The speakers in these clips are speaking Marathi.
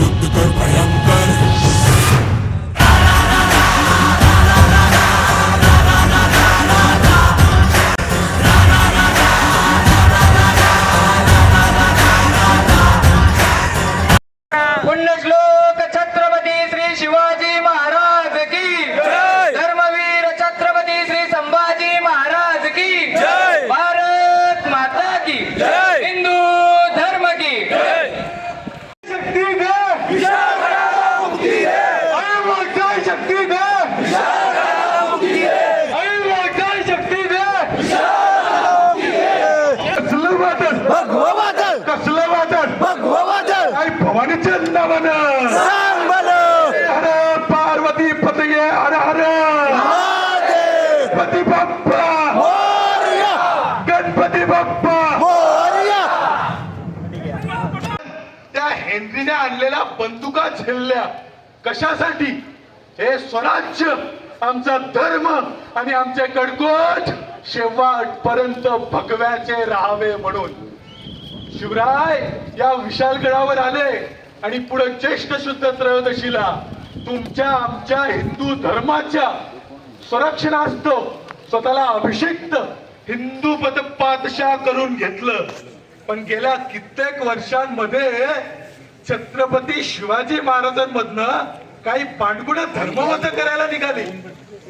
युद्ध कर भयंकर पुण्यश्लोक छत्रपती श्री शिवाजी महाराज की धर्मवीर छत्रपती श्री संभाजी महाराज की भारत माता की हिंदू धर्म की शक्ती दे अरे मोठा शक्ती दे अरे मोठा शक्ती दे कसलं कसलं आई भवानीच्या नावानं सांग बलो. हर पार्वती पतये हर हर. महादेव. गणपती बाप्पा. मोरया. गणपती बाप्पा. मोरया. त्या हेनरीने आणलेल्या बंदुका झेलल्या. कशासाठी? हे स्वराज्य आमचा धर्म आणि आमचे कडकोट शेवटपर्यंत भगव्याचे राहावे म्हणून. शिवराय या विशालगडावर आले आणि पुढे ज्येष्ठ शुद्ध त्रयोदशीला तुमच्या आमच्या हिंदू धर्माच्या संरक्षणार्थ स्वतःला अभिषिक्त हिंदू पद पादशाह करून घेतलं. पण गेल्या कित्येक वर्षांमध्ये छत्रपती शिवाजी महाराजांमधनं काही पांडगुण धर्मवत करायला निघाली.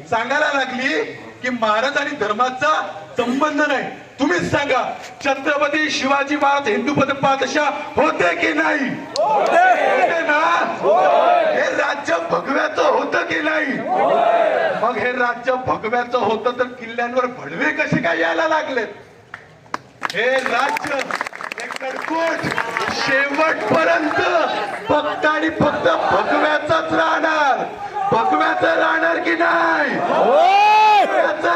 सांगायला लागली की महाराज आणि धर्माचा संबंध नाही. तुम्हीच सांगा छत्रपती शिवाजी महाराज हिंदू पद पादशाह होते की नाही? होते. ना? हे राज्य भगव्याचं होतं की नाही? मग हे राज्य भगव्याचं होतं तर किल्ल्यांवर भडवे कसे काय यायला लागलेत? हे राज्य शेवटपर्यंत फक्त आणि फक्त भगव्याचाच राहणार. भगव्याचं राहणार की नाही?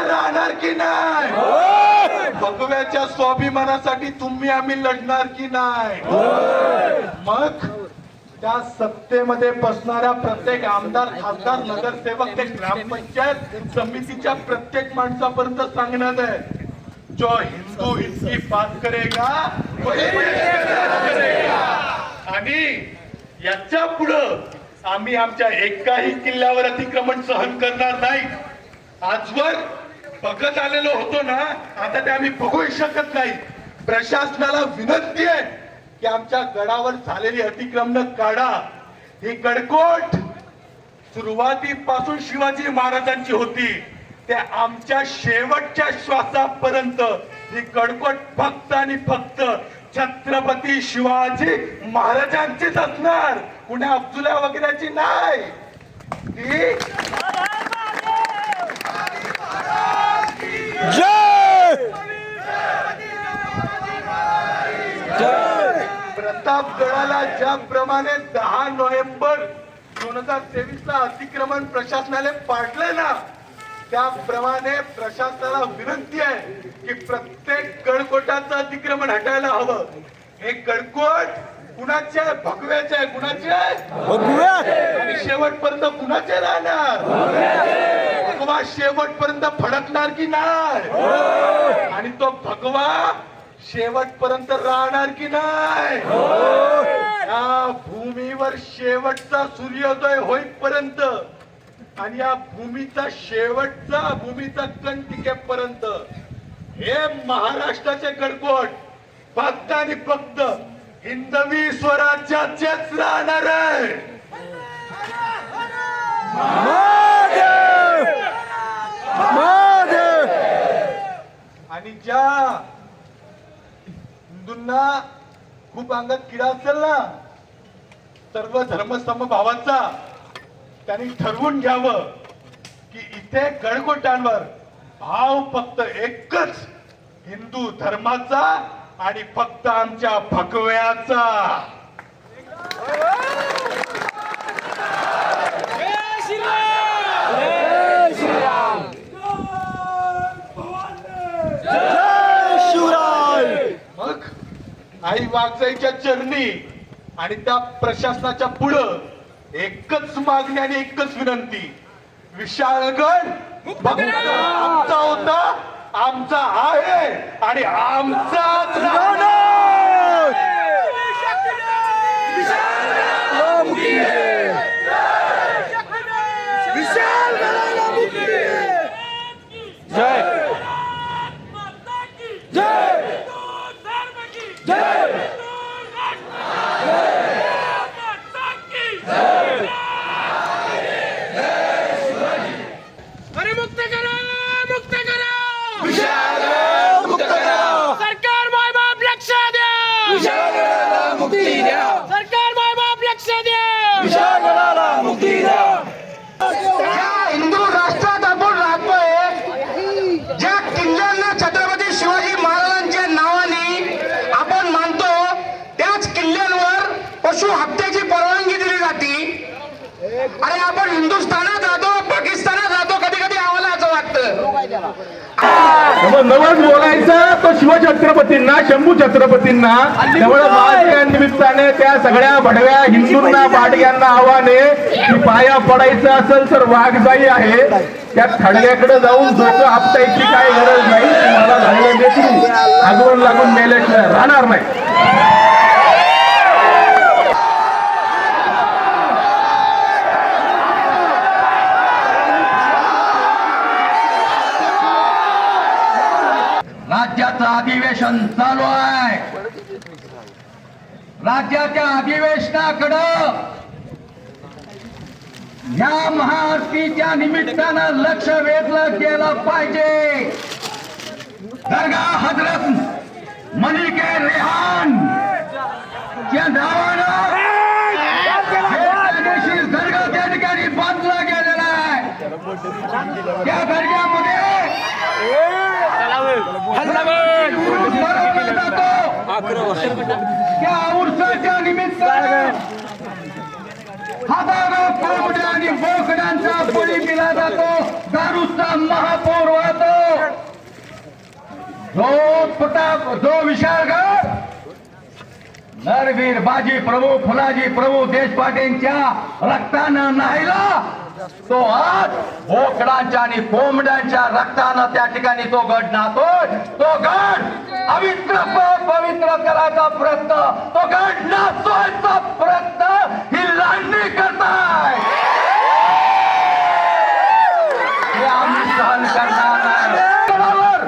राहणार की नाही? भगव्याच्या स्वाभिमानासाठी तुम्ही आम्ही लढणार की नाही? मग त्या सत्तेमध्ये बसणाऱ्या प्रत्येक आमदार खासदार नगरसेवक ते ग्रामपंचायत समितीच्या प्रत्येक माणसापर्यंत सांगणार आहे. जो हिंदू हिंदी बात करेगा करेगा. आणि याच्या पुढं आम्ही आमच्या एकाही किल्ल्यावर अतिक्रमण सहन करणार नाही. आजवर बघत आलेलो होतो ना आता ते आम्ही बघूही शकत नाही. प्रशासनाला विनंती आहे की आमच्या गडावर झालेली अतिक्रमण काढा. ही गडकोट सुरुवातीपासून शिवाजी महाराजांची होती. ते आमच्या शेवटच्या श्वासापर्यंत ही कडकोट फक्त आणि फक्त छत्रपती शिवाजी महाराजांचीच असणार. कुण्या अब्दुल्या वगैरेची नाही. ती जय जय प्रतापगडाला ज्याप्रमाणे दहा नोव्हेंबर दोन हजार तेवीस ला अतिक्रमण प्रशासनाने पाडले ना त्याप्रमाणे प्रशासनाला विनंती आहे की प्रत्येक गडकोटाचं अतिक्रमण हटायला हवं. हे गडकोट कुणाचे आहे? भगव्याचे आहे. कुणाचे आणि शेवटपर्यंत कुणाचे राहणार? भगवा शेवटपर्यंत फडकणार की नाही? आणि तो भगवा शेवटपर्यंत राहणार की नाही? या भूमीवर शेवटचा सूर्योदय होईपर्यंत आणि या भूमीचा शेवटचा भूमीचा कण टिकेपर्यंत हे महाराष्ट्राचे गडकोट फक्त आणि फक्त हिंदवी स्वराज्याचेच राहणार आहे ज्या हिंदूंना खूप अंगात किडा असेल ना सर्व धर्मस्तंभ भावाचा त्यांनी ठरवून घ्यावं की इथे गडकोटांवर भाव फक्त एकच हिंदू धर्माचा आणि फक्त आमच्या फकव्याचा जय शिवराय मग आई वागजाईच्या चरणी आणि त्या प्रशासनाच्या पुढं एकच मागणी आणि एकच विनंती. विशाळगड आमचा होता आमचा आहे आणि आमचा अरे आपण हिंदुस्थानात राहतो पाकिस्तानात राहतो कधी कधी आम्हाला असं वाटतं. नवस बोलायचं तो शिवछत्रपतींना शंभू छत्रपतींना त्यामुळे या निमित्ताने त्या सगळ्या भडव्या हिंदूंना बाडग्यांना आव्हाने की पाया पडायचं असेल तर वाघजाई आहे. त्या खडग्याकडे जाऊन डोकं आपटायची काय गरज नाही. तुम्हाला झालेलं देखील आगवण लागून मेल्याशिवाय राहणार नाही. राज्याचं अधिवेशन चालू आहे. राज्याच्या अधिवेशनाकडं या महाआरतीच्या निमित्तानं लक्ष वेधलं गेलं पाहिजे. दर्गा हजरत मलिके रेहान या नावानं दर्गा त्या ठिकाणी बांधला गेलेला आहे. जातो त्या निमित्तानं हजारो कोंबड्या आणि बोकड्यांचा बळी दिला जातो. दारूचा महापौर वाहतो. जो प्रताप जो विशाळगड नरवीर बाजी प्रभू फुलाजी प्रभू देशपाटेंच्या रक्तानं नाहीला तो आज बोकडांच्या आणि कोंबड्यांच्या रक्तानं त्या ठिकाणी तो गड नातोय तो गड अवित्र पवित्र करायचा प्रयत्न. तो गड नाचवायचा प्रयत्न ही लांडणी करताय. हे आम्ही सहन करणार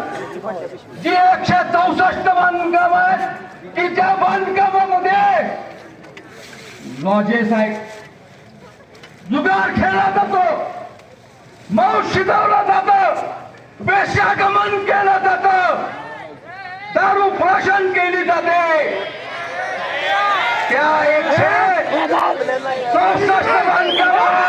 जी एकशे चौसष्ट बांधकाम आहेत की त्या बांधकामामध्ये लॉजेस आहेत जुगार खेळला जातो. मांस शिजवला जात. वेशागमन केलं जात. दारू प्राशन केली जाते. त्या एकशे चौसष्ट बांधकामावर